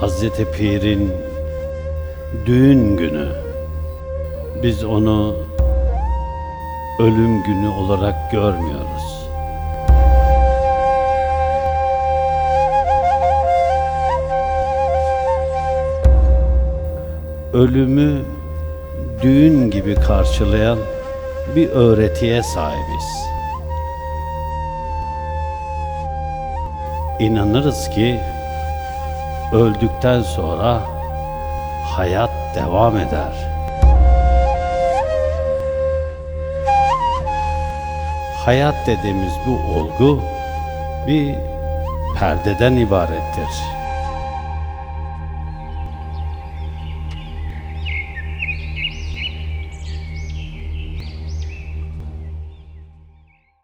Hazreti Pir'in düğün günü. Biz onu ölüm günü olarak görmüyoruz. Ölümü düğün gibi karşılayan bir öğretiye sahibiz. İnanırız ki öldükten sonra hayat devam eder. Hayat dediğimiz bu olgu bir perdeden ibarettir.